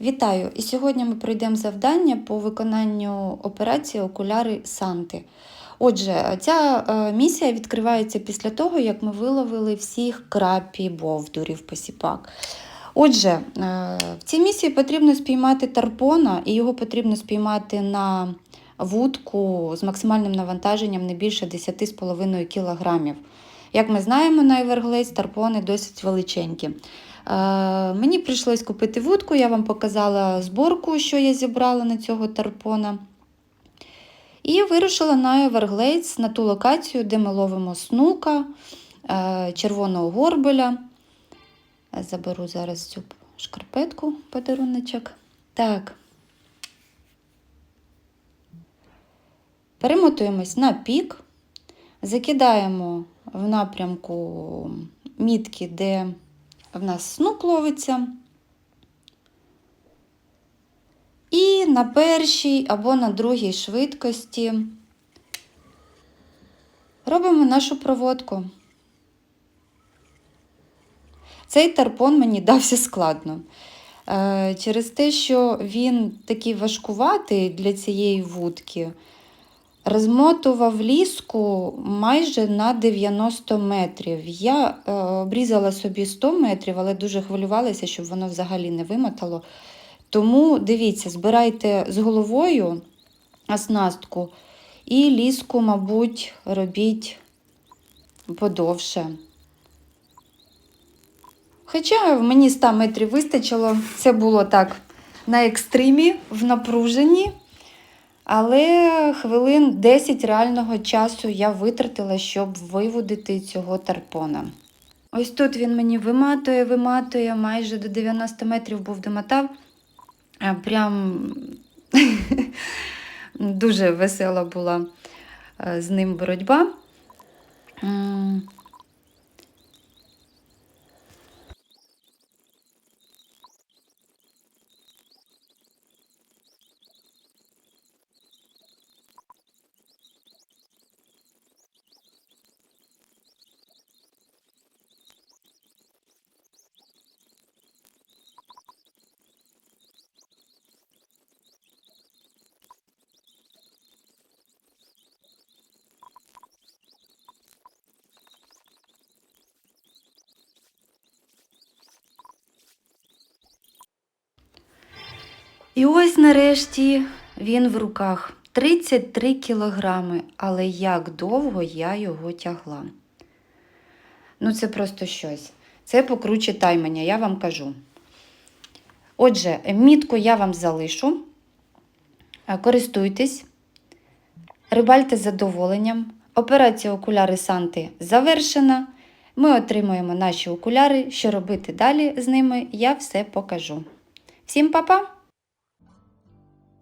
Вітаю! І сьогодні ми пройдемо завдання по виконанню операції окуляри Санти. Отже, ця е, місія відкривається після того, як ми виловили всіх крапі, бовдурів, посіпак. Отже, е, в цій місії потрібно спіймати тарпона, і його потрібно спіймати на вудку з максимальним навантаженням не більше 10,5 кг. Як ми знаємо, на Everglades тарпони досить величенькі. Е, Мені прийшлось купити вудку, я вам показала зборку, що я зібрала на цього тарпона. І вирушила на Everglades, на ту локацію, де ми ловимо снука, е, червоного горбеля. Заберу зараз цю шкарпетку, подаруночок. Так. Перемотуємось на пік, закидаємо в напрямку мітки, де в нас снук ловиться. І на першій або на другій швидкості робимо нашу проводку. Цей тарпон мені дався складно. Е, Через те, що він такий важкуватий для цієї вудки, розмотував ліску майже на 90 метрів. Я е, обрізала собі 100 метрів, але дуже хвилювалася, щоб воно взагалі не вимотало. Тому дивіться, збирайте з головою оснастку і ліску, мабуть, робіть подовше. Хоча мені 100 метрів вистачило, це було так на екстримі, в напруженні. Але хвилин 10 реального часу я витратила, щоб виводити цього тарпона. Ось тут він мені виматує, виматує, майже до 90 метрів був домотав. Прям дуже весела була е, з ним боротьба. І ось нарешті він в руках 33 кілограми, але як довго я його тягла. Ну, це просто щось. Це покруче таймання, я вам кажу. Отже, мітку я вам залишу. Е, Користуйтесь, рибальте з задоволенням. Операція окуляри Санти завершена. Ми отримуємо наші окуляри. Що робити далі з ними, я все покажу. Всім па-па!